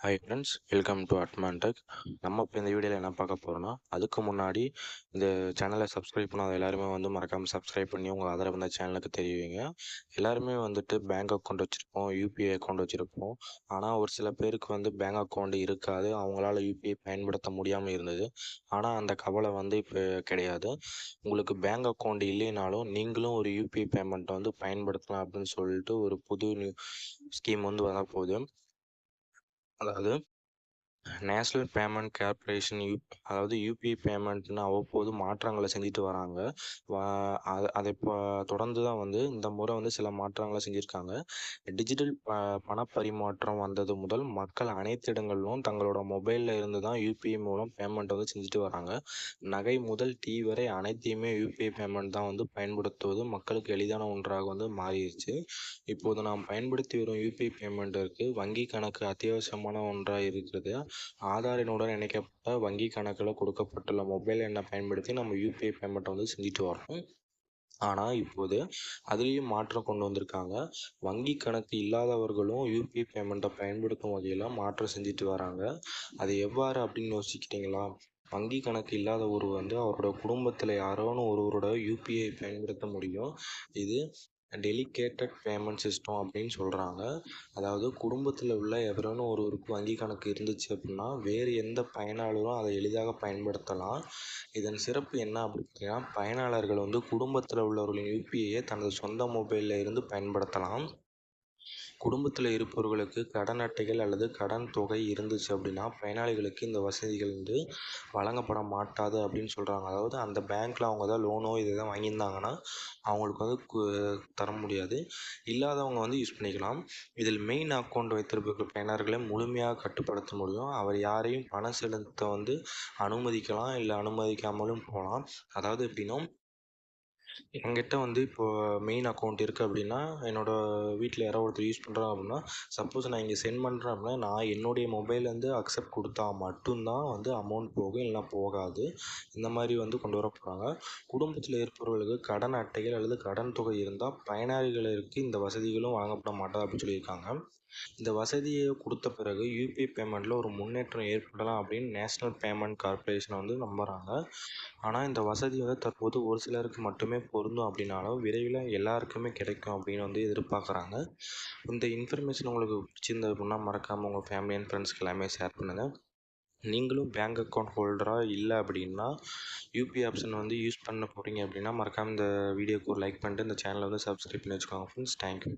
Hi friends welcome to Admantech நம்ம இப்போ இந்த வீடியோவில் என்ன பார்க்க போகிறோன்னா அதுக்கு முன்னாடி இந்த சேனலை சப்ஸ்கிரைப் பண்ணாத எல்லாருமே வந்து மறக்காமல் சப்ஸ்கிரைப் பண்ணி உங்கள் ஆதரவு இந்த சேனலுக்கு தெரிவிங்க. எல்லாருமே வந்துட்டு பேங்க் அக்கௌண்ட் வச்சுருப்போம் யூபிஐ அக்கௌண்ட் வச்சுருப்போம். ஆனால் ஒரு சில பேருக்கு வந்து பேங்க் அக்கௌண்ட் இருக்காது. அவங்களால யூபிஐ பயன்படுத்த முடியாமல் இருந்தது. ஆனால் அந்த கவலை வந்து இப்போ கிடையாது. உங்களுக்கு பேங்க் அக்கௌண்ட் இல்லைனாலும் நீங்களும் ஒரு யூபிஐ பேமெண்ட்டை வந்து பயன்படுத்தலாம் அப்படின்னு சொல்லிட்டு ஒரு புது நியூ ஸ்கீம் வந்து வரப்போகுது அதாவது நேஷ்னல் பேமெண்ட் கார்பரேஷன் யூ அதாவது யூபிஐ பேமெண்ட்னு அவ்வப்போது மாற்றங்களை செஞ்சுட்டு வராங்க. அது அதை இப்போ தொடர்ந்து தான் வந்து இந்த முறை வந்து சில மாற்றங்களை செஞ்சுருக்காங்க. டிஜிட்டல் ப பணப்பரிமாற்றம் வந்தது முதல் மக்கள் அனைத்து இடங்களிலும் தங்களோட மொபைலில் இருந்து தான் யூபிஐ மூலம் பேமெண்ட் வந்து செஞ்சுட்டு வராங்க. நகை முதல் டீ வரை அனைத்தையுமே யூபிஐ பேமெண்ட் தான் வந்து பயன்படுத்துவது மக்களுக்கு எளிதான ஒன்றாக வந்து மாறிடுச்சு. இப்போது நாம் பயன்படுத்தி வரும் யூபிஐ பேமெண்ட்டிற்கு வங்கி கணக்கு அத்தியாவசியமான ஒன்றாக இருக்கிறது. ஆதார் எண்ணுடன் இணைக்கப்பட்ட வங்கி கணக்கில் கொடுக்கப்பட்டுள்ள மொபைல் எண்ணை பயன்படுத்தி நம்ம யூபிஐ பேமெண்ட்டை வந்து செஞ்சுட்டு வரோம் ஆனால் இப்போது அதுலேயும் மாற்றம் கொண்டு வந்திருக்காங்க. வங்கி கணக்கு இல்லாதவர்களும் யூபிஐ பேமெண்ட்டை பயன்படுத்தும் வகையில் மாற்றம் செஞ்சுட்டு வராங்க. அது எவ்வாறு அப்படின்னு யோசிக்கிறீங்களா வங்கி கணக்கு இல்லாத ஒருவர் வந்து அவரோட குடும்பத்தில் யாரோன்னு ஒருவரோட யூபிஐ பயன்படுத்த முடியும். இது டெலிகேட்டட் பேமெண்ட் சிஸ்டம் அப்படின்னு சொல்கிறாங்க அதாவது குடும்பத்தில் உள்ள எவரேனும் ஒருவருக்கு வங்கி கணக்கு இருந்துச்சு அப்படின்னா வேறு எந்த பயனாளரும் அதை எளிதாக பயன்படுத்தலாம். இதன் சிறப்பு என்ன அப்படின்னு பார்த்தீங்கன்னா பயனாளர்கள் வந்து குடும்பத்தில் உள்ளவர்களின் யூபிஐயை தனது சொந்த மொபைலில் இருந்து பயன்படுத்தலாம். குடும்பத்தில் இருப்பவர்களுக்கு கடன் அட்டைகள் அல்லது கடன் தொகை இருந்துச்சு அப்படின்னா பயனாளிகளுக்கு இந்த வசதிகள் வந்து வழங்கப்பட மாட்டாது அப்படின்னு சொல்கிறாங்க அதாவது அந்த பேங்க்கில் அவங்க தான் லோனோ இது எதாவது வாங்கியிருந்தாங்கன்னா அவங்களுக்கு வந்து தர முடியாது. இல்லாதவங்க வந்து யூஸ் பண்ணிக்கலாம். இதில் மெயின் அக்கௌண்ட் வைத்திருப்பவர்கள் பயனர்களை முழுமையாக கட்டுப்படுத்த முடியும். அவர் யாரையும் பணம் செலுத்த வந்து அனுமதிக்கலாம் இல்லை அனுமதிக்காமலும் போகலாம். அதாவது எப்படின்னா என்கிட்ட வந்து இப்போது மெயின் அக்கௌண்ட் இருக்குது அப்படின்னா என்னோடய வீட்டில் யாரோ ஒருத்தர் யூஸ் பண்ணுறாங்க அப்படின்னா சப்போஸ் நான் இங்கே சென்ட் பண்ணுறேன் அப்படின்னா நான் என்னுடைய மொபைல்லேருந்து அக்செப்ட் கொடுத்தா மட்டும்தான் வந்து அமௌண்ட் போகும் இல்லைனா போகாது. இந்த மாதிரி வந்து கொண்டு வர போகிறாங்க குடும்பத்தில் இருப்பவர்களுக்கு கடன் அட்டைகள் அல்லது கடன் தொகை இருந்தால் பயனாளிகளுக்கு இந்த வசதிகளும் வழங்கப்பட மாட்டாது அப்படின்னு சொல்லியிருக்காங்க. இந்த வசதியை கொடுத்த பிறகு யூபிஐ பேமெண்ட்டில் ஒரு முன்னேற்றம் ஏற்படலாம் அப்படின்னு நேஷ்னல் பேமெண்ட் கார்ப்பரேஷனை வந்து நம்புகிறாங்க ஆனால் இந்த வசதி வந்து தற்போது ஒரு சிலருக்கு மட்டுமே பொருந்தும் அப்படின்னாலும் விரைவில் எல்லாருக்குமே கிடைக்கும் அப்படின்னு வந்து எதிர்பார்க்குறாங்க. இந்த இன்ஃபர்மேஷன் உங்களுக்கு பிடிச்சிருந்தது அப்படின்னா மறக்காமல் உங்கள் ஃபேமிலி அண்ட் ஃப்ரெண்ட்ஸ்க்கு எல்லாமே ஷேர் பண்ணுங்கள் நீங்களும் பேங்க் அக்கௌண்ட் ஹோல்டராக இல்லை அப்படின்னா யூபிஐ ஆப்ஷன் வந்து யூஸ் பண்ண போகிறீங்க அப்படின்னா மறக்காமல் இந்த வீடியோக்கு ஒரு லைக் பண்ணிட்டு இந்த சேனலை வந்து சப்ஸ்கிரைப் பண்ணி வச்சுக்கோங்க ஃப்ரெண்ட்ஸ் தேங்க்யூ